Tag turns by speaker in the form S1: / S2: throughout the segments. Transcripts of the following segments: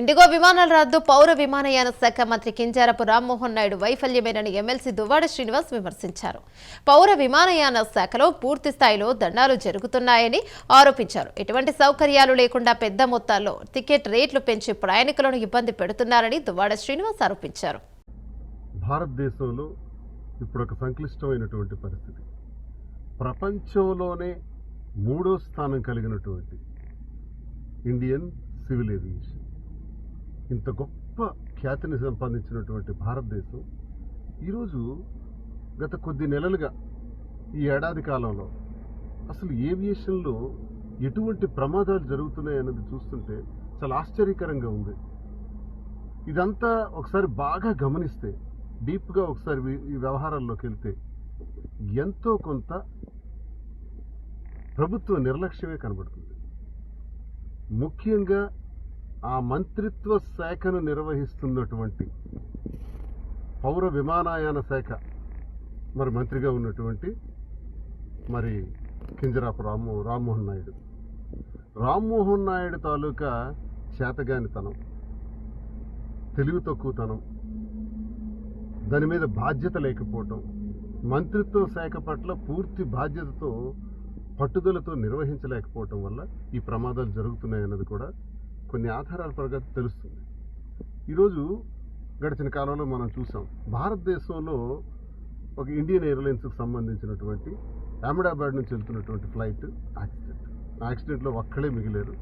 S1: IndiGo విమానాల రద్దు పౌర విమానయాన శాఖ మంత్రి కింజారపు రామ్మోహన్ నాయుడు వైఫల్యమేనని ఎమ్మెల్సీ దువ్వాడ శ్రీనివాస్ విమర్శించారు. పౌర విమానయాన శాఖలో పూర్తి స్థాయిలో దండాలు జరుగుతున్నాయని ఆరోపించారు. ఎటువంటి సౌకర్యాలు లేకుండా పెద్ద మొత్తాల్లో టికెట్ రేట్లు పెంచి ప్రయాణికులను ఇబ్బంది పెడుతున్నారని దువ్వాడ శ్రీనివాస్ ఆరోపించారు.
S2: భారతదేశంలో ఇప్పుడు ఒక సంక్లిష్టమైనటువంటి పరిస్థితి. ప్రపంచంలోనే మూడో స్థానం కలిగినటువంటి ఇండియన్ సివిల్ ఏవియేషన్. ఇంత గొప్ప ఖ్యాతిని సంపాదించినటువంటి భారతదేశం ఈరోజు గత కొద్ది నెలలుగా ఈ ఏడాది కాలంలో అసలు ఏవియేషన్లో ఎటువంటి ప్రమాదాలు జరుగుతున్నాయి అన్నది చూస్తుంటే చాలా ఆశ్చర్యకరంగా ఉంది. ఇదంతా ఒకసారి బాగా గమనిస్తే డీప్గా ఒకసారి ఈ వ్యవహారాల్లోకి వెళ్తే ఎంతో కొంత ప్రభుత్వ నిర్లక్ష్యమే కనబడుతుంది. ముఖ్యంగా ఆ మంత్రిత్వ శాఖను నిర్వహిస్తున్నటువంటి పౌర విమానయాన శాఖ మరి మంత్రిగా ఉన్నటువంటి మరి కింజరాపు రాము రామ్మోహన్ నాయుడు. రామ్మోహన్ నాయుడు తాలూకా చేతగానితనం తెలివి తక్కువతనం దాని మీద బాధ్యత లేకపోవటం మంత్రిత్వ శాఖ పట్ల పూర్తి బాధ్యతతో పట్టుదలతో నిర్వహించలేకపోవటం వల్ల ఈ ప్రమాదాలు జరుగుతున్నాయన్నది కూడా కొన్ని ఆధారాల పరంగా తెలుస్తుంది. ఈరోజు గడిచిన కాలంలో మనం చూసాం భారతదేశంలో ఒక ఇండియన్ ఎయిర్లైన్స్కి సంబంధించినటువంటి అహ్మదాబాద్ నుంచి వెళ్తున్నటువంటి ఫ్లైట్ యాక్సిడెంట్. ఆ యాక్సిడెంట్లో ఒక్కడే మిగిలేరు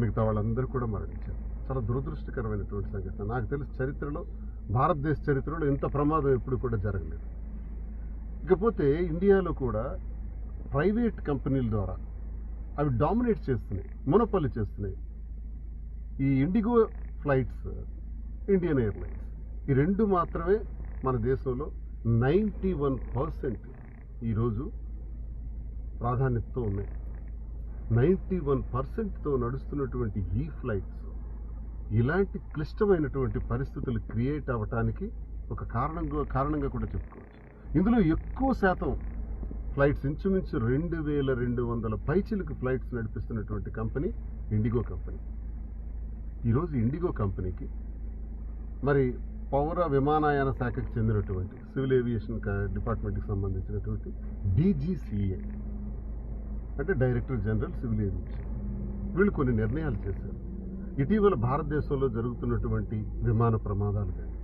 S2: మిగతా వాళ్ళందరూ కూడా మరణించారు. చాలా దురదృష్టకరమైనటువంటి సంఘటన. నాకు తెలిసి చరిత్రలో భారతదేశ చరిత్రలో ఇంత ప్రమాదం ఎప్పుడు కూడా జరగలేదు. ఇకపోతే ఇండియాలో కూడా ప్రైవేట్ కంపెనీల ద్వారా అవి డామినేట్ చేస్తున్నాయి మునపల్లి చేస్తున్నాయి. ఈ ఇండిగో ఫ్లైట్స్ ఇండియన్ ఎయిర్లైన్స్ ఈ రెండు మాత్రమే మన దేశంలో నైంటీ వన్ పర్సెంట్ ఈరోజు ప్రాధాన్యతతో ఉన్నాయి. నైంటీ వన్ పర్సెంట్తో నడుస్తున్నటువంటి ఈ ఫ్లైట్స్ ఇలాంటి క్లిష్టమైనటువంటి పరిస్థితులు క్రియేట్ అవ్వటానికి ఒక కారణంగా కారణంగా కూడా చెప్పుకోవచ్చు. ఇందులో ఎక్కువ శాతం ఫ్లైట్స్ ఇంచుమించు రెండు వేల రెండు వందల పైచిలకు ఫ్లైట్స్ నడిపిస్తున్నటువంటి కంపెనీ ఇండిగో కంపెనీ. ఈరోజు ఇండిగో కంపెనీకి మరి పౌర విమానయాన శాఖకు చెందినటువంటి సివిల్ ఏవియేషన్ డిపార్ట్మెంట్కి సంబంధించినటువంటి డీజీసీఏ అంటే డైరెక్టర్ జనరల్ సివిల్ ఏవియేషన్ వీళ్ళు కొన్ని నిర్ణయాలు చేశారు. ఇటీవల భారతదేశంలో జరుగుతున్నటువంటి విమాన ప్రమాదాలు కానీ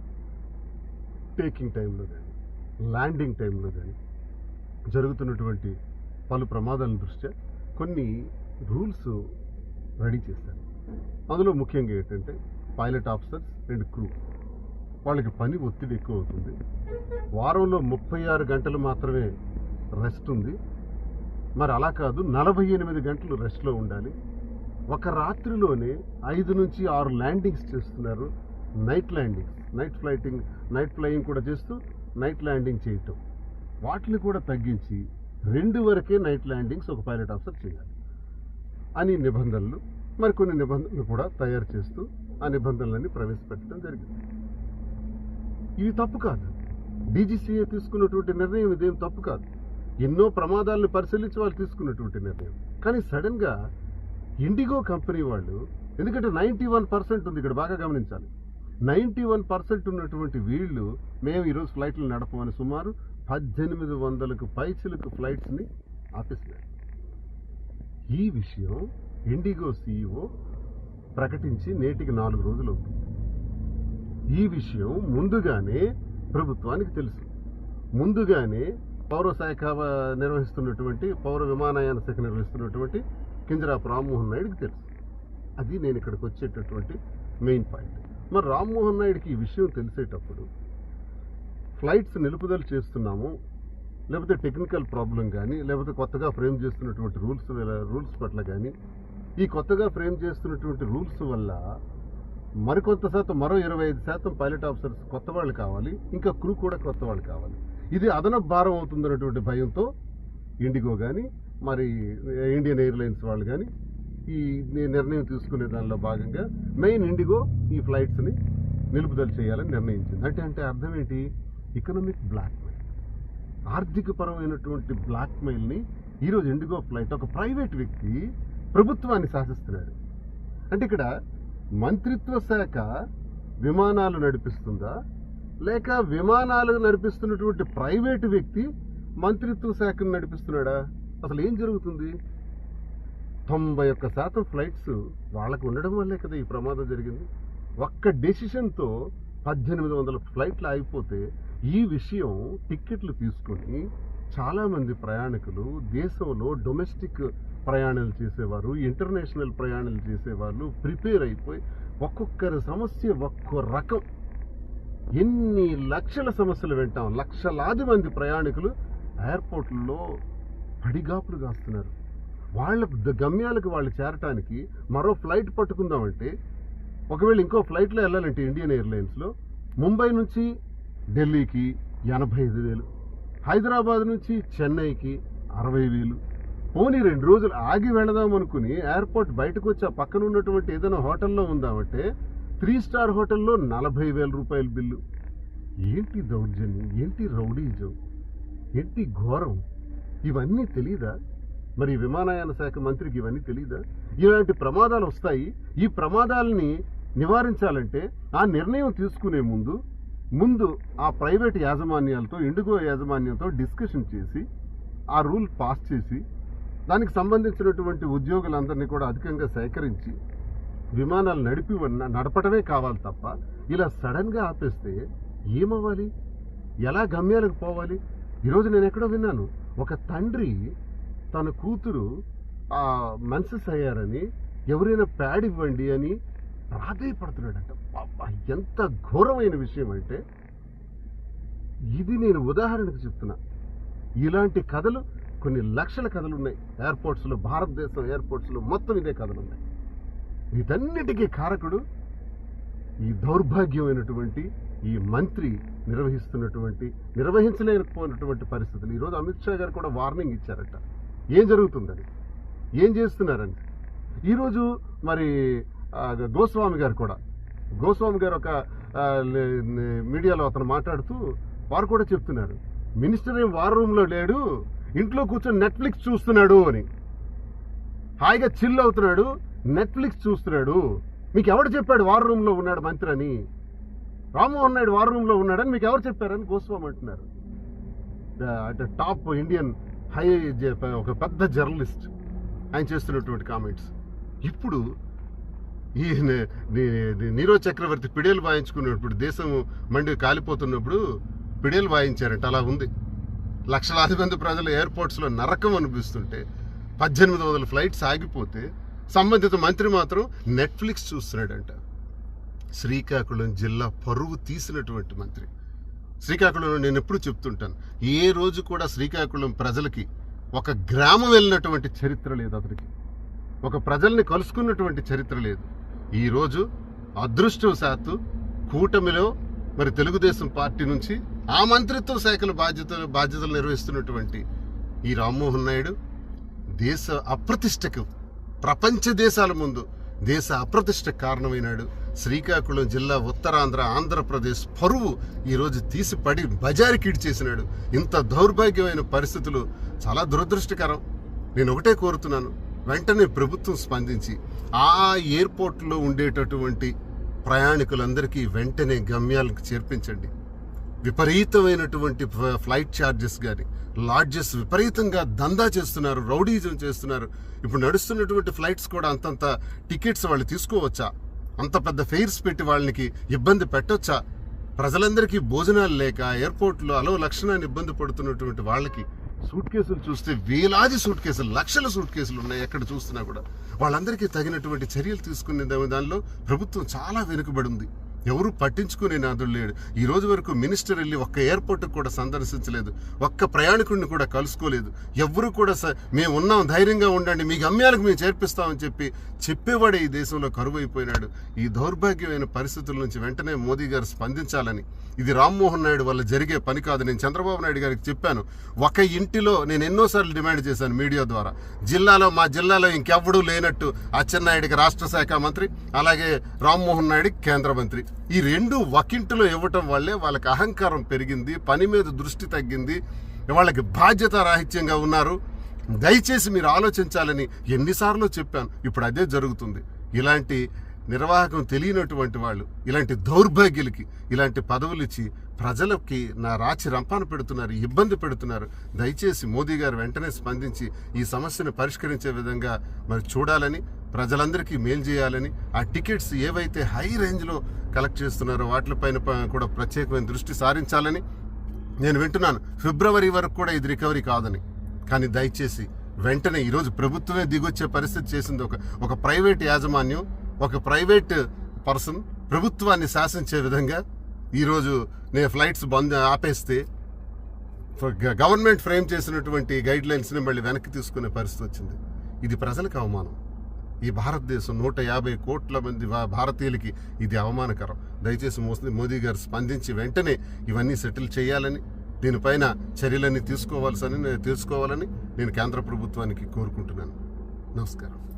S2: టేకింగ్ టైంలో కానీ ల్యాండింగ్ టైంలో కానీ జరుగుతున్నటువంటి పలు ప్రమాదాల దృష్ట్యా కొన్ని రూల్స్ రెడీ చేశారు. అందులో ముఖ్యంగా ఏంటంటే పైలట్ ఆఫీసర్స్ అండ్ క్రూ. వాళ్ళకి పని ఒత్తిడి ఎక్కువ అవుతుంది వారంలో ముప్పై ఆరు గంటలు మాత్రమే రెస్ట్ ఉంది. మరి అలా కాదు నలభై ఎనిమిది గంటలు రెస్ట్లో ఉండాలి. ఒక రాత్రిలోనే ఐదు నుంచి ఆరు ల్యాండింగ్స్ చేస్తున్నారు. Night landings night flighting night flying కూడా చేస్తూ నైట్ ల్యాండింగ్ చేయటం. వాటిని కూడా తగ్గించి రెండు వరకే నైట్ ల్యాండింగ్స్ ఒక పైలట్ ఆఫీసర్ చేయాలి. అని నిబంధనలు. మరికొన్ని నిబంధనలు కూడా తయారు చేస్తూ ఆ నిబంధనలన్నీ ప్రవేశపెట్టడం జరిగింది. ఇది తప్పు కాదు. డీజీసీఏ తీసుకున్నటువంటి నిర్ణయం ఇదేం తప్పు కాదు. ఎన్నో ప్రమాదాలను పరిశీలించి వాళ్ళు తీసుకున్నటువంటి నిర్ణయం. కానీ సడన్గా ఇండిగో కంపెనీ వాళ్ళు ఎందుకంటే నైంటీ వన్ పర్సెంట్ ఉంది ఇక్కడ బాగా గమనించాలి. నైంటీ వన్ పర్సెంట్ ఉన్నటువంటి వీళ్ళు మేము ఈరోజు ఫ్లైట్లు నడపమని సుమారు పద్దెనిమిది వందలకు పైచిలకు ఫ్లైట్స్ని ఆపేసినారు. ఈ విషయం ఇండిగో సీఈఓ ప్రకటించి నేటికి నాలుగు రోజులు ఈ విషయం ముందుగానే ప్రభుత్వానికి తెలుసు. ముందుగానే పౌర శాఖ నిర్వహిస్తున్నటువంటి పౌర విమానయాన శాఖ నిర్వహిస్తున్నటువంటి కింజరాపు రామ్మోహన్ నాయుడికి తెలుసు. అది నేను ఇక్కడికి వచ్చేటటువంటి మెయిన్ పాయింట్. మరి రామ్మోహన్ నాయుడుకి ఈ విషయం తెలిసేటప్పుడు ఫ్లైట్స్ నిలుపుదల చేస్తున్నాము లేకపోతే టెక్నికల్ ప్రాబ్లం కానీ లేకపోతే కొత్తగా ఫ్రేమ్ చేస్తున్నటువంటి రూల్స్ రూల్స్ పట్ల కానీ ఈ కొత్తగా ఫ్రేమ్ చేస్తున్నటువంటి రూల్స్ వల్ల మరికొంత శాతం మరో ఇరవై ఐదు శాతం పైలట్ ఆఫీసర్స్ కొత్త వాళ్ళు కావాలి ఇంకా క్రూ కూడా కొత్త వాళ్ళు కావాలి. ఇది అదనపు భారం అవుతుందన్నటువంటి భయంతో ఇండిగో కానీ మరి ఇండియన్ ఎయిర్లైన్స్ వాళ్ళు కానీ ఈ నిర్ణయం తీసుకునే దానిలో భాగంగా మెయిన్ ఇండిగో ఈ ఫ్లైట్స్ని నిలుపుదల చేయాలని నిర్ణయించింది. అంటే అంటే అర్థం ఏంటి? Economic blackmail. ఆర్థిక పరమైనటువంటి ఈరోజు ఇండిగో ఫ్లైట్ ఒక ప్రైవేట్ వ్యక్తి ప్రభుత్వాన్ని శాసిస్తున్నాడు అంటే ఇక్కడ మంత్రిత్వ శాఖ విమానాలు నడిపిస్తుందా? లేక విమానాలు నడిపిస్తున్నటువంటి ప్రైవేటు వ్యక్తి మంత్రిత్వ శాఖను నడిపిస్తున్నాడా? అసలు ఏం జరుగుతుంది? తొంభై ఒక్క శాతం ఫ్లైట్స్ వాళ్ళకు ఉండడం వల్లే కదా ఈ ప్రమాదం జరిగింది. ఒక్క డెసిషన్తో పద్దెనిమిది వందల ఫ్లైట్లు ఆగిపోతే ఈ విషయం టిక్కెట్లు తీసుకొని చాలామంది ప్రయాణికులు దేశంలో డొమెస్టిక్ ప్రయాణాలు చేసేవారు ఇంటర్నేషనల్ ప్రయాణాలు చేసేవాళ్ళు ప్రిపేర్ అయిపోయి ఒక్కొక్కరి సమస్య ఒక్కో రకం. ఎన్ని లక్షల సమస్యలు వింటాం. లక్షలాది మంది ప్రయాణికులు ఎయిర్పోర్ట్లో పడిగాపులు కాస్తున్నారు. వాళ్ళ గమ్యాలకు వాళ్ళు చేరటానికి మరో ఫ్లైట్ పట్టుకుందామంటే ఒకవేళ ఇంకో ఫ్లైట్లో వెళ్ళాలంటే ఇండియన్ ఎయిర్లైన్స్లో ముంబై నుంచి ఢిల్లీకి ఎనభై ఐదు వేలు హైదరాబాద్ నుంచి చెన్నైకి అరవై వేలు పోనీ రెండు రోజులు ఆగి వెళదాం అనుకుని ఎయిర్పోర్ట్ బయటకు వచ్చి ఆ పక్కన ఉన్నటువంటి ఏదైనా హోటల్లో ఉందామంటే త్రీ స్టార్ హోటల్లో నలభై వేల రూపాయల బిల్లు. ఏంటి దౌర్జన్యం? ఏంటి రౌడీజం? ఏంటి ఘోరం? ఇవన్నీ తెలీదా? మరి విమానయాన శాఖ మంత్రికి ఇవన్నీ తెలీదా? ఇలాంటి ప్రమాదాలు వస్తాయి. ఈ ప్రమాదాలని నివారించాలంటే ఆ నిర్ణయం తీసుకునే ముందు ముందు ఆ ప్రైవేట్ యాజమాన్యాలతో ఇండిగో యాజమాన్యంతో డిస్కషన్ చేసి ఆ రూల్ పాస్ చేసి దానికి సంబంధించినటువంటి ఉద్యోగులందరినీ కూడా అధికంగా సేకరించి విమానాలు నడిపి ఉన్న- నడపడమే కావాలి తప్ప ఇలా సడన్గా ఆపేస్తే ఏమవ్వాలి? ఎలా గమ్యాలకు పోవాలి? ఈరోజు నేను ఎక్కడో విన్నాను. ఒక తండ్రి తన కూతురు ఆ మెన్సెస్ అయ్యారని ఎవరైనా ప్యాడ్ ఇవ్వండి అని ప్రాధాయపడుతున్నాడంట. ఎంత ఘోరమైన విషయం అంటే ఇది నేను ఉదాహరణకు చెప్తున్నా. ఇలాంటి కథలు కొన్ని లక్షల కథలు ఉన్నాయి ఎయిర్పోర్ట్స్లో భారతదేశం ఎయిర్పోర్ట్స్లో మొత్తం ఇదే కథలు ఉన్నాయి వీటన్నిటికీ కారకుడు ఈ దౌర్భాగ్యమైనటువంటి ఈ మంత్రి నిర్వహిస్తున్నటువంటి నిర్వహించలేకపోయినటువంటి పరిస్థితులు. ఈరోజు అమిత్ షా గారు కూడా వార్నింగ్ ఇచ్చారట. ఏం జరుగుతుందని? ఏం చేస్తున్నారని ఈరోజు మరి గోస్వామి గారు కూడా గోస్వామి గారు ఒక మీడియాలో అతను మాట్లాడుతూ వారు కూడా చెప్తున్నారు. మినిస్టర్ ఏం వార్ రూమ్లో లేడు? ఇంట్లో కూర్చొని నెట్ఫ్లిక్స్ చూస్తున్నాడు అని. హాయిగా చిల్ అవుతున్నాడు నెట్ఫ్లిక్స్ చూస్తున్నాడు. మీకు ఎవడు చెప్పాడు వార్ రూమ్లో ఉన్నాడు మంత్రి అని? రామ్మోహన్ నాయుడు వార్ రూమ్లో ఉన్నాడని మీకు ఎవరు చెప్పారని గోస్వామి అంటున్నారు. ద- టాప్ ఇండియన్ హై జ- ఒక పెద్ద జర్నలిస్ట్ ఆయన చేస్తున్నటువంటి కామెంట్స్ ఇప్పుడు ఈ నీరో చక్రవర్తి పిడేలు వాయించుకున్నప్పుడు దేశం మండి కాలిపోతున్నప్పుడు పిడేలు వాయించారంట అలా ఉంది. లక్షలాది మంది ప్రజలు ఎయిర్పోర్ట్స్లో నరకం అనిపిస్తుంటే పద్దెనిమిది వందల ఫ్లైట్స్ ఆగిపోతే సంబంధిత మంత్రి మాత్రం నెట్ఫ్లిక్స్ చూస్తున్నాడంట. శ్రీకాకుళం జిల్లా పరువు తీసినటువంటి మంత్రి. శ్రీకాకుళంలో నేను ఎప్పుడు చెప్తుంటాను ఏ రోజు కూడా శ్రీకాకుళం ప్రజలకి ఒక గ్రామం వెళ్ళినటువంటి చరిత్ర లేదు అతనికి. ఒక ప్రజల్ని కలుసుకున్నటువంటి చరిత్ర లేదు. ఈరోజు అదృష్టవశాత్తు కూటమిలో మరి తెలుగుదేశం పార్టీ నుంచి ఆ మంత్రిత్వ శాఖల బాధ్యతలు బాధ్యతలు నిర్వహిస్తున్నటువంటి ఈ రామ్మోహన్ నాయుడు దేశ అప్రతిష్టకు ప్రపంచ దేశాల ముందు దేశ అప్రతిష్ట కారణమైనాడు. శ్రీకాకుళం జిల్లా ఉత్తరాంధ్ర ఆంధ్రప్రదేశ్ పరువు ఈరోజు తీసి పడి బజారుకిడి చేసినాడు. ఇంత దౌర్భాగ్యమైన పరిస్థితులు చాలా దురదృష్టకరం. నేను ఒకటే కోరుతున్నాను వెంటనే ప్రభుత్వం స్పందించి ఆ ఎయిర్పోర్ట్లో ఉండేటటువంటి ప్రయాణికులందరికీ వెంటనే గమ్యాలకు చేర్పించండి. విపరీతమైనటువంటి ఫ్లైట్ ఛార్జెస్ కానీ లాడ్జెస్ విపరీతంగా దందా చేస్తున్నారు రౌడీజం చేస్తున్నారు. ఇప్పుడు నడుస్తున్నటువంటి ఫ్లైట్స్ కూడా అంతంత టికెట్స్ వాళ్ళు తీసుకోవచ్చా? అంత పెద్ద ఫెయిర్స్ పెట్టి వాళ్ళకి ఇబ్బంది పెట్టొచ్చా? ప్రజలందరికీ భోజనాలు లేక ఎయిర్పోర్ట్లో అలో లక్షణాన్ని ఇబ్బంది పడుతున్నటువంటి వాళ్ళకి సూట్ కేసులు చూస్తే వేలాది సూట్ కేసులు లక్షల సూట్ కేసులు ఉన్నాయి ఎక్కడ చూస్తున్నా కూడా. వాళ్ళందరికీ తగినటువంటి చర్యలు తీసుకునే దానిలో ప్రభుత్వం చాలా వెనుకబడి ఉంది. ఎవరు పట్టించుకునే నాదుడు లేడు. ఈ రోజు వరకు మినిస్టర్ వెళ్ళి ఒక్క ఎయిర్పోర్ట్ కూడా సందర్శించలేదు. ఒక్క ప్రయాణికుడిని కూడా కలుసుకోలేదు. ఎవరు కూడా స- మేము ఉన్నాం ధైర్యంగా ఉండండి మీ గమ్యాలకు మేము చేర్పిస్తామని చెప్పి చెప్పేవాడే ఈ దేశంలో కరువు అయిపోయినాడు ఈ దౌర్భాగ్యమైన పరిస్థితుల నుంచి వెంటనే మోదీ గారు స్పందించాలని. ఇది రామ్మోహన్ నాయుడు వల్ల జరిగే పని కాదు. నేను చంద్రబాబు నాయుడు గారికి చెప్పాను. ఒక ఇంటిలో నేను ఎన్నోసార్లు డిమాండ్ చేశాను మీడియా ద్వారా. జిల్లాలో మా జిల్లాలో ఇంకెవ్వడూ లేనట్టు అచ్చెన్నాయుడికి రాష్ట్ర శాఖ మంత్రి అలాగే రామ్మోహన్ నాయుడికి కేంద్ర మంత్రి. ఈ రెండు ఒకింటిలో ఇవ్వటం వల్లే వాళ్ళకి అహంకారం పెరిగింది పని మీద దృష్టి తగ్గింది వాళ్ళకి బాధ్యత రాహిత్యంగా ఉన్నారు. దయచేసి మీరు ఆలోచించాలని ఎన్నిసార్లు చెప్పాను. ఇప్పుడు అదే జరుగుతుంది. ఇలాంటి నిర్వాహకం తెలియనటువంటి వాళ్ళు ఇలాంటి దౌర్భాగ్యులకి ఇలాంటి పదవులు ఇచ్చి ప్రజలకి నా రాచి రంపాన పెడుతున్నారు ఇబ్బంది పెడుతున్నారు. దయచేసి మోదీ గారు వెంటనే స్పందించి ఈ సమస్యను పరిష్కరించే విధంగా మరి చూడాలని ప్రజలందరికీ మేలు చేయాలని ఆ టికెట్స్ ఏవైతే హై రేంజ్లో కలెక్ట్ చేస్తున్నారో వాటిపైన కూడా ప్రత్యేకమైన దృష్టి సారించాలని నేను వింటున్నాను. ఫిబ్రవరి వరకు కూడా ఇది రికవరీ కాదని. కానీ దయచేసి వెంటనే ఈరోజు ప్రభుత్వమే దిగొచ్చే పరిస్థితి చేసింది ఒక ఒక ప్రైవేట్ యాజమాన్యం ఒక ప్రైవేట్ పర్సన్ ప్రభుత్వాన్ని శాసించే విధంగా ఈరోజు నేను ఫ్లైట్స్ బంద్ ఆపేస్తే గవర్నమెంట్ ఫ్రేమ్ చేసినటువంటి గైడ్ లైన్స్ని మళ్ళీ వెనక్కి తీసుకునే పరిస్థితి వచ్చింది. ఇది ప్రజలకు అవమానం. ఈ భారతదేశం నూట యాభై కోట్ల మంది భారతీయులకి ఇది అవమానకరం. దయచేసి మోస- మోదీ గారు స్పందించి వెంటనే ఇవన్నీ సెటిల్ చేయాలని దీనిపైన చర్యలన్నీ తీసుకోవాల్సని తీసుకోవాలని నేను కేంద్ర ప్రభుత్వానికి కోరుకుంటున్నాను. నమస్కారం.